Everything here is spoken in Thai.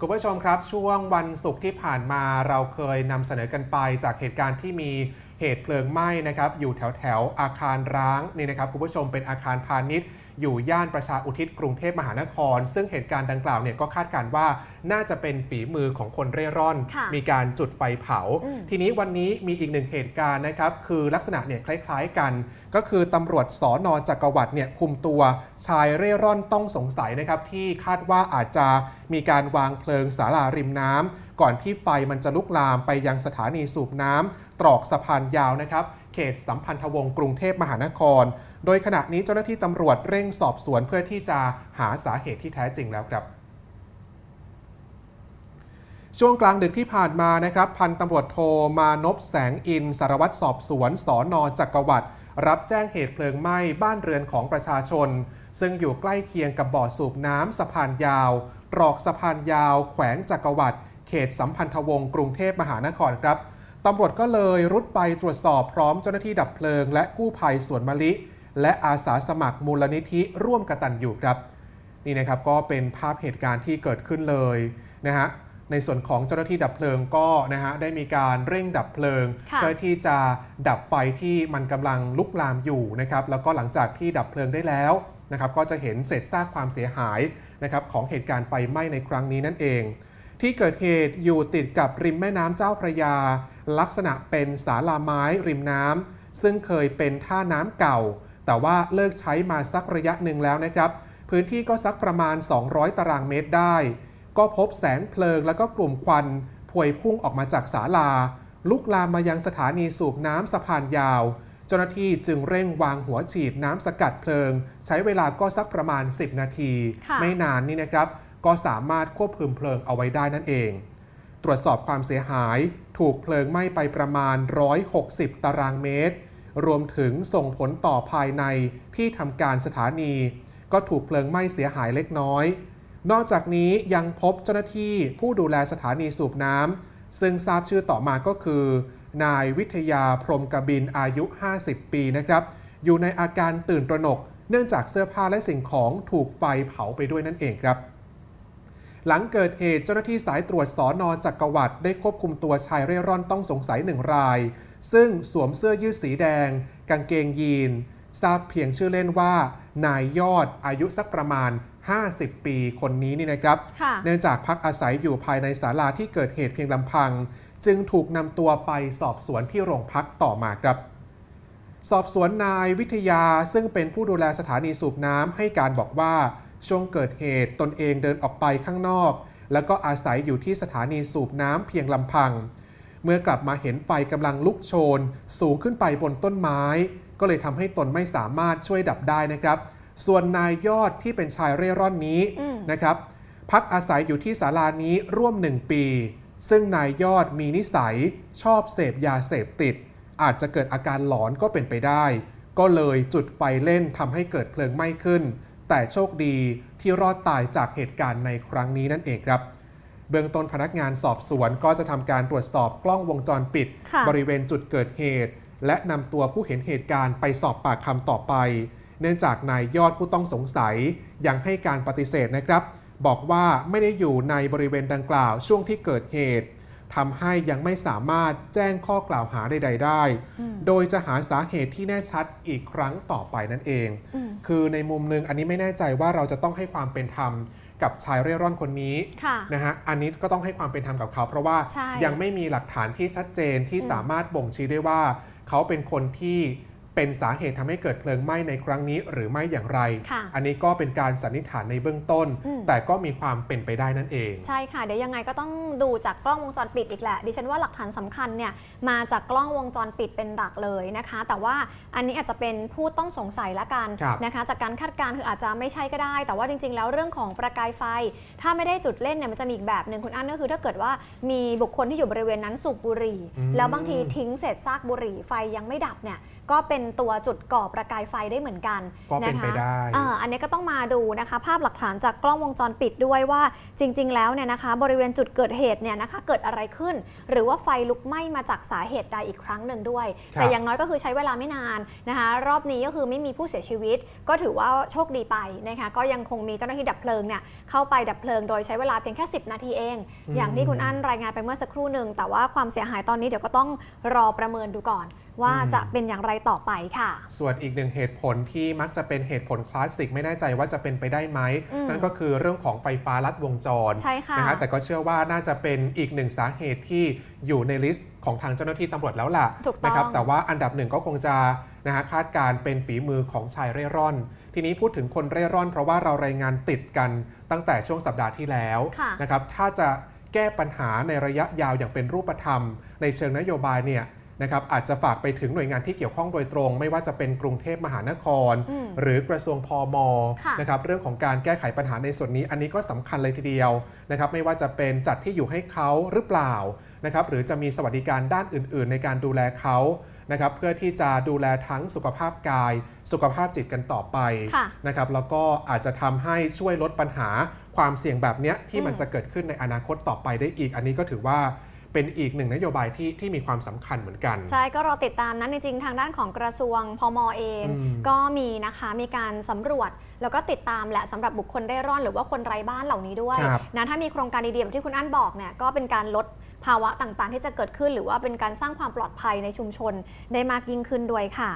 คุณผู้ชมครับช่วงวันศุกร์ที่ผ่านมาเราเคยนำเสนอกันไปจากเหตุการณ์ที่มีเหตุเพลิงไหม้นะครับอยู่แถวแถวอาคารร้างนี่นะครับคุณผู้ชมเป็นอาคารพาณิชย์ อยู่ย่านประชาอุทิศกรุงเทพมหานคร ซึ่งเหตุการณ์ดังกล่าวเนี่ยก็คาดการณ์ว่าน่าจะเป็นฝีมือของคนเร่ร่อนค่ะมีการจุดไฟเผาอืมทีนี้วันนี้มีอีกหนึ่งเหตุการณ์นะครับ คือลักษณะเนี่ยคล้ายๆกัน ก็คือตำรวจสอนอจักรวรรดิเนี่ยคุมตัวชายเร่ร่อนต้องสงสัยนะครับที่คาดว่าอาจจะมีการวางเพลิงศาลาริมน้ำก่อนที่ไฟมันจะลุกลามไปยังสถานีสูบน้ำตรอกสะพานยาวนะครับ เขตสัมพันธวงศ์กรุงเทพมหานคร โดยขณะนี้เจ้าหน้าที่ตำรวจเร่งสอบสวนเพื่อที่จะหาสาเหตุที่แท้จริงแล้วครับช่วงกลางดึกที่ผ่านมานะครับพันตำรวจโทมานพแสงอินสารวัตรสอบสวนสอนอจักรวรรดิรับแจ้งเหตุเพลิงไหม้บ้านเรือนของประชาชน ซึ่งอยู่ใกล้เคียงกับบ่อสูบน้ำสะพานยาว ตรอกสะพานยาว แขวงจักรวรรดิเขตสัมพันธวงศ์กรุงเทพมหานครครับ ตำรวจก็เลยรุดไปตรวจสอบพร้อมเจ้าหน้าที่ดับเพลิง และกู้ภัยสวนมะลิ และอาสาสมัครมูลนิธิร่วมกตันอยู่ครับนี่นะครับก็เป็นภาพเหตุการณ์ที่เกิดขึ้นเลยนะฮะในส่วนของเจ้าหน้าที่ดับเพลิงก็นะฮะได้มีการเร่งดับเพลิงค่ะเพื่อที่จะดับไฟที่มันกำลังลุกลามอยู่นะครับแล้วก็หลังจากที่ดับเพลิงได้แล้วนะครับก็จะเห็นเศษซากความเสียหายนะครับของเหตุการณ์ไฟไหม้ในครั้งนี้นั่นเอง ที่เกิดเหตุอยู่ติดกับริมแม่น้ำเจ้าพระยา ลักษณะเป็นศาลาไม้ริมน้ำซึ่งเคยเป็นท่าน้ำเก่า แต่ว่าเลิกใช้มาสักระยะหนึ่งแล้วนะครับ พื้นที่ก็สักประมาณ 200 ตารางเมตรได้ ก็พบแสงเพลิงแล้วก็กลุ่มควันพวยพุ่งออกมาจากศาลา ลุกลามมายังสถานีสูบน้ำสะพานยาว เจ้าหน้าที่จึงเร่งวางหัวฉีดน้ำสกัดเพลิง ใช้เวลาก็สักประมาณ 10 นาทีค่ะไม่นานนี่นะครับ ก็สามารถควบคุมเพลิงเอาไว้ได้นั่นเอง ตรวจสอบความเสียหาย ถูกเพลิงไหม้ไปประมาณ 160 ตารางเมตร รวมถึงส่งผลต่อภายในที่ทำการสถานี ก็ถูกเพลิงไหม้เสียหายเล็กน้อย นอกจากนี้ยังพบเจ้าหน้าที่ผู้ดูแลสถานีสูบน้ำซึ่งทราบชื่อต่อมาก็คือ นายวิทยาพรหมกบินอายุ 50 ปีนะครับ อยู่ในอาการตื่นตระหนก เนื่องจากเสื้อผ้าและสิ่งของถูกไฟเผาไปด้วยนั่นเองครับ หลังเกิดเหตุเจ้าหน้าที่สายตรวจสอนอจักรวรรดิได้ควบคุมตัวชายเร่ร่อนต้องสงสัยหนึ่งราย ซึ่งสวมเสื้อยืดสีแดง กางเกงยีน ทราบเพียงชื่อเล่นว่า นายยอดอายุสักประมาณ 50 ปีคนนี้นี่นะครับค่ะเนื่องจากพักอาศัยอยู่ภายในศาลาที่เกิดเหตุเพียงลำพัง จึงถูกนำตัวไปสอบสวนที่โรงพักต่อมาครับสอบสวนนายวิทยาซึ่งเป็นผู้ดูแลสถานีสูบน้ำให้การบอกว่า ช่วงเกิดเหตุตนเองเดินออกไปข้างนอก แล้วก็อาศัยอยู่ที่สถานีสูบน้ำเพียงลำพัง เมื่อกลับมาเห็นไฟกำลังลุกโชน สูงขึ้นไปบนต้นไม้ ก็เลยทำให้ตนไม่สามารถช่วยดับได้นะครับ ส่วนนายยอดที่เป็นชายเร่ร่อนนี้อืมนะครับพักอาศัยอยู่ที่ศาลานี้ร่วมหนึ่งปี ซึ่งนายยอดมีนิสัยชอบเสพยาเสพติด อาจจะเกิดอาการหลอนก็เป็นไปได้ ก็เลยจุดไฟเล่นทำให้เกิดเพลิงไหม้ขึ้น แต่โชคดีที่รอดตายจากเหตุการณ์ในครั้งนี้นั่นเองครับ เบื้องต้นพนักงานสอบสวนก็จะทำการตรวจสอบกล้องวงจรปิดค่ะบริเวณจุดเกิดเหตุ และนำตัวผู้เห็นเหตุการณ์ไปสอบปากคำต่อไป เนื่องจากนายยอดผู้ต้องสงสัยยังให้การปฏิเสธนะครับ บอกว่าไม่ได้อยู่ในบริเวณดังกล่าวช่วงที่เกิดเหตุ ทำให้ยังไม่สามารถแจ้งข้อกล่าวหาใด ๆ ได้ โดยจะหาสาเหตุที่แน่ชัดอีกครั้งต่อไปนั่นเองอืมคือในมุมหนึ่งอันนี้ไม่แน่ใจว่าเราจะต้องให้ความเป็นธรรมกับชายเร่ร่อนคนนี้ค่ะนะฮะ อันนี้ก็ต้องให้ความเป็นธรรมกับเขา เพราะว่าใช่ยังไม่มีหลักฐานที่ชัดเจนที่อืมสามารถบ่งชี้ได้ว่า เขาเป็นคนที่ เป็นสาเหตุทำให้เกิดเพลิงไหม้ในครั้งนี้หรือไม่อย่างไรค่ะอันนี้ก็เป็นการสันนิษฐานในเบื้องต้นอืมแต่ก็มีความเป็นไปได้นั่นเอง ใช่ค่ะ เดี๋ยวยังไงก็ต้องดูจากกล้องวงจรปิดอีกแหละ ดิฉันว่าหลักฐานสำคัญเนี่ยมาจากกล้องวงจรปิดเป็นหลักเลยนะคะ แต่ว่าอันนี้อาจจะเป็นผู้ต้องสงสัยละกันครับนะคะ จากการคาดการณ์คืออาจจะไม่ใช่ก็ได้ แต่ว่าจริง ๆ แล้วเรื่องของประกายไฟ ถ้าไม่ได้จุดเล่นเนี่ยมันจะมีอีกแบบหนึ่งคุณอันก็คือ ถ้าเกิดว่ามีบุคคลที่อยู่บริเวณนั้นสูบบุหรี่อืมแล้วบางทีทิ้งเศษซากบุหรี่ไฟยังไม่ดับเนี่ยก็เป็นตัวจุดก่อประกายไฟได้เหมือนกันก็เป็นนะคะไปได้อ่าอันนี้ก็ต้องมาดูนะคะ ภาพหลักฐานจากกล้องวงจรปิดด้วยว่าจริง ๆ แล้วเนี่ยนะคะ บริเวณจุดเกิดเหตุเนี่ยนะคะเกิดอะไรขึ้น หรือว่าไฟลุกไหม้มาจากสาเหตุใดอีกครั้งหนึ่งด้วยครับแต่อย่างน้อยก็คือใช้เวลาไม่นานนะคะ รอบนี้ก็คือไม่มีผู้เสียชีวิต ก็ถือว่าโชคดีไปนะคะก็ยังคงมีเจ้าหน้าที่ดับเพลิงเนี่ยเข้าไปดับเพลิงโดยใช้เวลาเพียงแค่ 10 นาทีเองอืมอย่างที่คุณอั้นรายงานไปเมื่อสักครู่หนึ่งแต่ว่าความเสียหายตอนนี้เดี๋ยวก็ต้องรอประเมินดูก่อน ว่าอืมจะเป็นอย่างไรต่อไปค่ะ ส่วนอีกหนึ่งเหตุผลที่มักจะเป็นเหตุผลคลาสสิกไม่แน่ใจว่าจะเป็นไปได้ไหมอืมนั่นก็คือเรื่องของไฟฟ้าลัดวงจรใช่ค่ะนะฮะแต่ก็เชื่อว่าน่าจะเป็นอีกหนึ่งสาเหตุที่อยู่ในลิสต์ของทางเจ้าหน้าที่ตำรวจแล้วล่ะถูกต้องนะครับแต่ว่าอันดับหนึ่งก็คงจะนะฮะคาดการณ์เป็นฝีมือของชายเร่ร่อน ทีนี้พูดถึงคนเร่ร่อน เพราะว่าเรารายงานติดกันตั้งแต่ช่วงสัปดาห์ที่แล้วค่ะนะครับถ้าจะแก้ปัญหาในระยะยาวอย่างเป็นรูปธรรม ในเชิงนโยบายเนี่ย นะครับอาจจะฝากไปถึงหน่วยงานที่เกี่ยวข้องโดยตรง ไม่ว่าจะเป็นกรุงเทพมหานครอืมหรือกระทรวงพมค่ะนะครับเรื่องของการแก้ไขปัญหาในส่วนนี้ อันนี้ก็สำคัญเลยทีเดียวนะครับไม่ว่าจะเป็นจัดที่อยู่ให้เขาหรือเปล่านะครับหรือจะมีสวัสดิการด้านอื่น ๆ ในการดูแลเขานะครับเพื่อที่จะดูแลทั้งสุขภาพกาย สุขภาพจิตกันต่อไปค่ะนะครับแล้วก็อาจจะทำให้ช่วยลดปัญหาความเสี่ยงแบบเนี้ยที่มันอืมจะเกิดขึ้นในอนาคตต่อไปได้อีก อันนี้ก็ถือว่า เป็นอีกหนึ่งนโยบายที่ที่มีความสำคัญเหมือนกัน ใช่ก็รอติดตามนั้นจริงๆทางด้านของกระทรวงพมเองอืมก็มีนะคะมีการสำรวจแล้วก็ติดตามแหละสำหรับบุคคลเร่ร่อนหรือว่าคนไร้บ้านเหล่านี้ด้วยครับนะถ้ามีโครงการดีๆแบบที่คุณอั้นบอกเนี่ยก็เป็นการลดภาวะต่างๆ ที่จะเกิดขึ้น หรือว่าเป็นการสร้างความปลอดภัยในชุมชนได้มากยิ่งขึ้นด้วยค่ะ